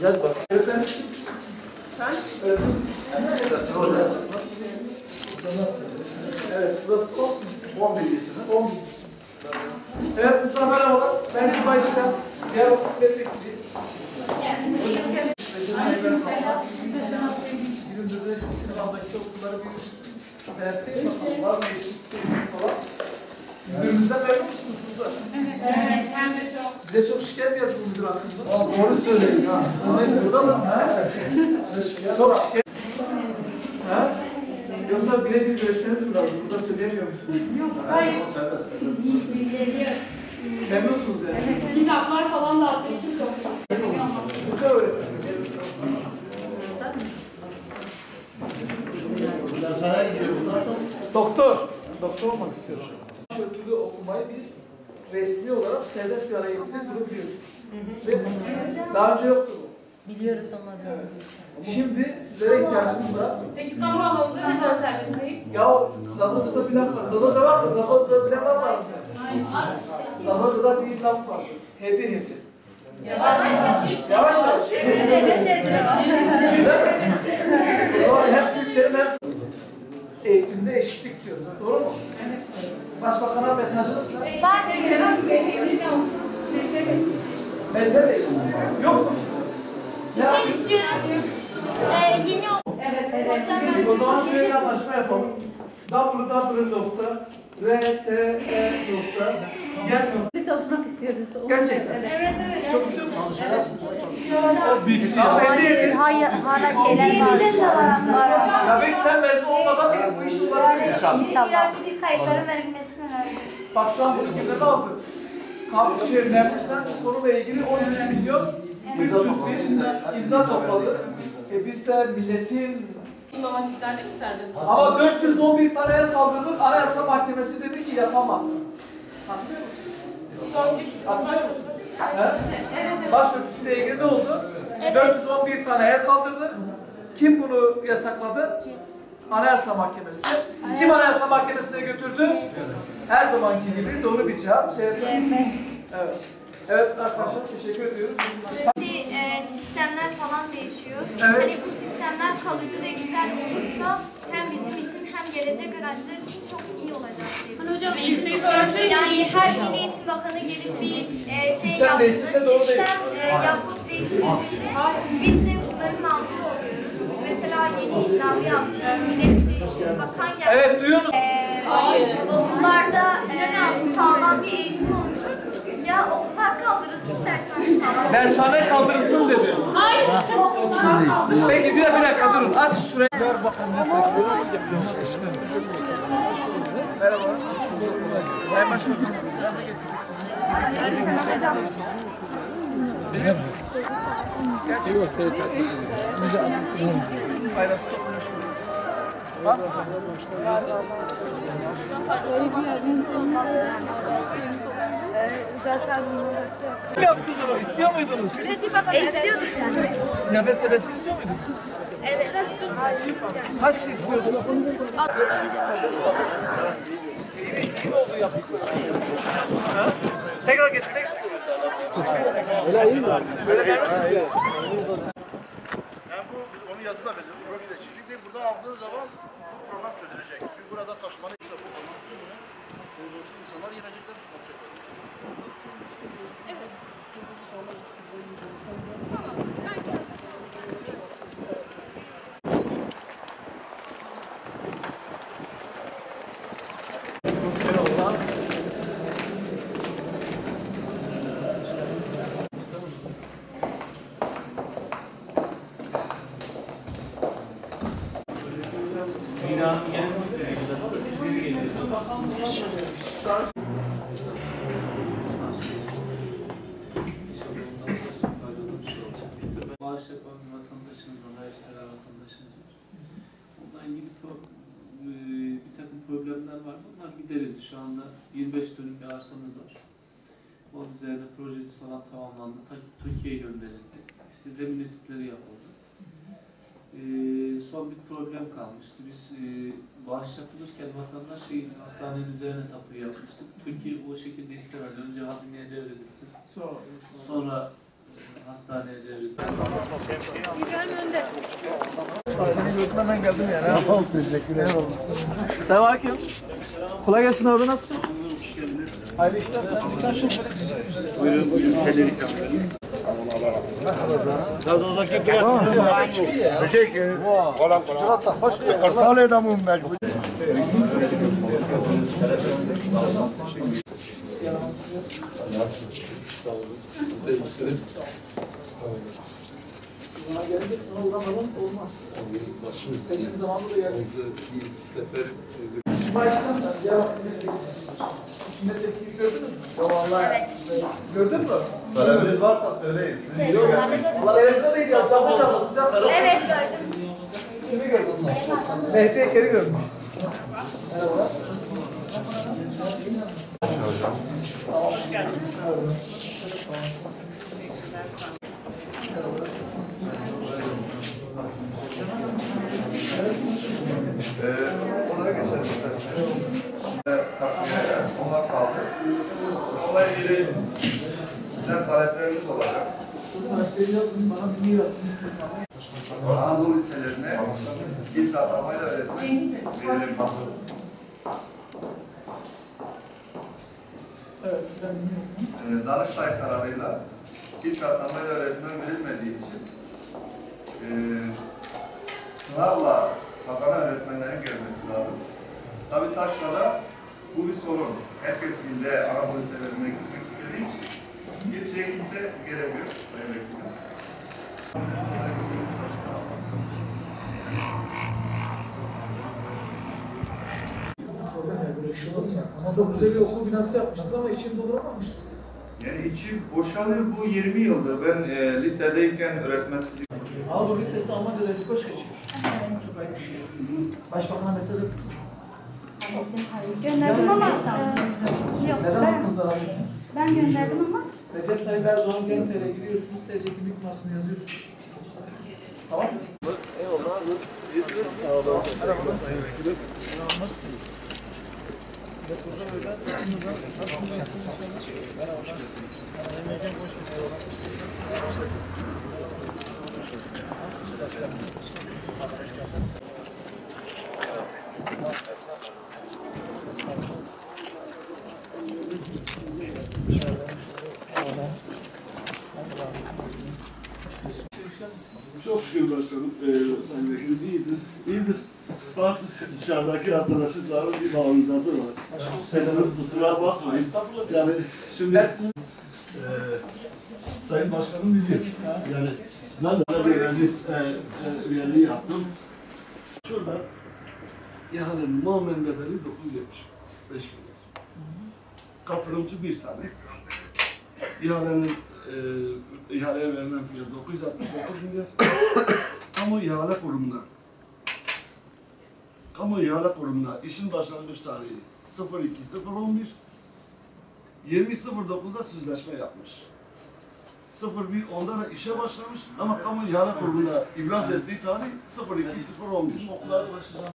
Gel bak. Evet, burası son sınıf. 11. sınıf. 11. Evet, Mustafa merhabalar. Ben İlba İşlem. Diyarbakır Milletvekili. Gündüzde şu sinemandaki okulları bir dertleyin bakalım. Var mı eksiklik falan? Müdürümüzden memnun musunuz kızlar? Evet, hem de çok. Bize çok şikayet geldi bu müdür hakkında. Aa, doğru söyleyin ha. Evet, burada da çok şikayet. Ha? Yoksa birebir görüşmeniz mi lazım? Burada söyleyemiyor musunuz? Yok, geliyor. Memnunsunuz yani. Kitaplar falan dağıtıyor ki çok. Bu kadar bunlar. Doktor. Doktor olmak istiyorum. Başörtülü okumayı biz resmi olarak serbest bir araya getirdik. Bunu biliyorsunuz. Değil mi? Daha önce yoktu bu. Biliyoruz ama. Evet. Şimdi sizlere ihtiyacımız var. Peki tam alanında neden serbest değil? Ya Zazaca'da bir laf var. Zazaca var mı? Zazaca'da bir laf var mı sen? Zazaca'da bir laf var. Hedi hedi. Yavaş yavaş. Yavaş yavaş. O zaman hem Türkçenin hem eğitimde eşitlik diyoruz. Doğru? Başbakan'a mesajınız ne? Mezhep eşitliği. Yok mu? Bir şey istiyorum. Ee, yeni O zaman şöyle anlaşma yapalım. www.rte.gel çalışmak istiyoruz. Gerçekten. Evet evet. Çok istiyor musunuz? O bitti edin. Hayır, hala şeyler var. Ya belki sen mezun olmadan benim bu iş olabilir. İnşallah. Bir kayıtların verilmesini verdim. Bak şu an bunu gündeme aldık. Kampüs şehirler sen bu konuyla ilgili 12 milyon 300 bin imza topladı. E biz de milletin Kullanmaklarla bir serbest ama 411 tane el kaldırdık. Anayasa Mahkemesi dedi ki yapamazsın. Hatırlıyor musun? Son üç. Hatırlıyor musun? He? Başörtüsüyle ilgili ne oldu? 411 tane el kaldırdı. Kim bunu yasakladı? Anayasa Mahkemesi. Kim Anayasa Mahkemesi'ne götürdü? Her zamanki gibi doğru bir cevap. Şey, evet. Evet arkadaşlar teşekkür ediyoruz. Şimdi e, sistemler falan değişiyor. Evet. Hani bu sistemler kalıcı ve güzel olursa hem bizim için hem gelecek öğrenciler için çok iyi olacak diye Hani hocam elbiseyi sorarsan Yani her Milli Eğitim Bakanı gelip bir e, şey Sistem yaptığında, değiştirse doğru değil. sistem e, yapıp değiştirdiğinde biz de bunların mağduru oluyoruz. Mesela yeni ilan yaptı, Milli Eğitim Bakan geldi. Evet duyuyor musun? E, okullarda e, sağlam bir eğitim olsun. Ya okullar kaldırılsın dershane sağlam. Dershane kaldırılsın dedi. Peki bir, dakika durun. Aç şurayı. Merhaba. Nasılsınız? Sayın Başbakanım. Selam getirdik sizi. Seviyor musunuz? Gerçekten. Yok, Faydası dokunmuş mu? Var mı faydası? Kim yaptı bunu? İstiyor muydunuz? İstiyorduk yani. Kıyafet serbesti istiyor muydunuz? Evet. Kaç kişi istiyordu? İyi oldu yaptıkları. Ha? Tekrar getirmek istiyoruz. Öyle iyi mi? Böyle memnunsunuz yani. Yani bu biz onu yazıda verdik, projede çiftlik değil. Buradan aldığın zaman bu problem çözülecek. Çünkü burada taşımanı ise bu zaman insanlar yenecekler biz kontrol edeceğiz. Binanın gelmesi gerekiyor. Da siz geri geliyorsunuz. Bağış yapan bir vatandaşımız var, Ayşeler vatandaşımız var. Onunla ilgili pro- e, bir takım problemler var. Bunlar giderildi. Şu anda 25 dönüm bir arsamız var. Onun üzerine projesi falan tamamlandı. Ta- Türkiye'ye gönderildi. İşte zemin etütleri yapıldı. e, son bir problem kalmıştı. Biz e, bağış yapılırken vatandaş şey, hastanenin üzerine tapuyu yapmıştık. Türkiye o şekilde istemedi. Önce hazineye devredilsin. Sonra hastaneye devredilsin. Seni gördüm hemen geldim yani. Tamam teşekkür ederim. Selamünaleyküm. Kolay gelsin abi nasılsın? Hayırlı işler. Sen dükkan şoförü Teşekkür. Kola kola. Karsale da mı mecbur? Bana gelince sana uğramadan olmaz. Seçim zamanında da geldik. Bir sefer Baştan da ya milletvekili gördünüz mü? Evet. Gördün mü? Talebiniz varsa söyleyin. Telefonlarda gördüm. Allah televizyonda değil ya. Canlı canlı sıcak sıcak. Evet gördüm. Kimi gördün? Mehdi Eker'i gördüm. Onlara geçelim. Takviye, onlar kaldı. Onunla ilgili bizden taleplerimiz olacak. Tarihleri yazın bana bir mail atın istiyorsan. Anadolu liselerine ilk atamayla öğretmen verelim. Ee, Danıştay kararıyla ilk atamayla öğretmen verilmediği için e, sınavla kazana öğretmenlerin gelmesi lazım. Tabii Taşra'da bu bir sorun. Herkes ilde Anadolu liselerine gitmek istediği için ilçeye kimse gelemiyor. Sayın Vekilim. Çok güzel bir okul binası yapmışız ama içini dolduramamışız. Yani içi boşalıyor bu 20 yıldır. Ben e, lisedeyken öğretmensizlik Anadolu Lisesi'nde Almanca dersi boş geçiyor. Çok ayıp bir şey. Başbakan'a mesaj attınız mı? Gönderdim ama e, yok Neden ben, hakkınızı aramıyorsunuz? ben gönderdim ama Recep Tayyip Erdoğan Gentel'e giriyorsunuz, tez ekibik numarasını yazıyorsunuz. Tamam mı? Eyvallah. İyisiniz. Sağ olun. Merhaba. Sayın Vekilim. Nasılsınız? Evet, burada böyle. Nasılsınız? Nasılsınız? Merhaba. Çok şükür başkanım. Ee, Sayın iyidir. İyidir. Bak dışarıdaki arkadaşlıkların bir maruzatı var. Sesini kusura bakmayın. Yani şimdi e, Sayın Başkanım biliyor. Yani ben de meclis e, e, üyeliği yaptım. Şurada ihalenin muammen bedeli 975 milyar. Katılımcı bir tane. İhalenin e, ihaleye verilen fiyat 969 milyar. Kamu ihale kurumuna Kamu ihale kurumuna işin başlangıç tarihi 02.011 20.09'da sözleşme yapmış. 01.10'da da işe başlamış ama kamu ihale kurumuna ibraz ettiği tarih 02.011. Bizim okullarda başlayacağım.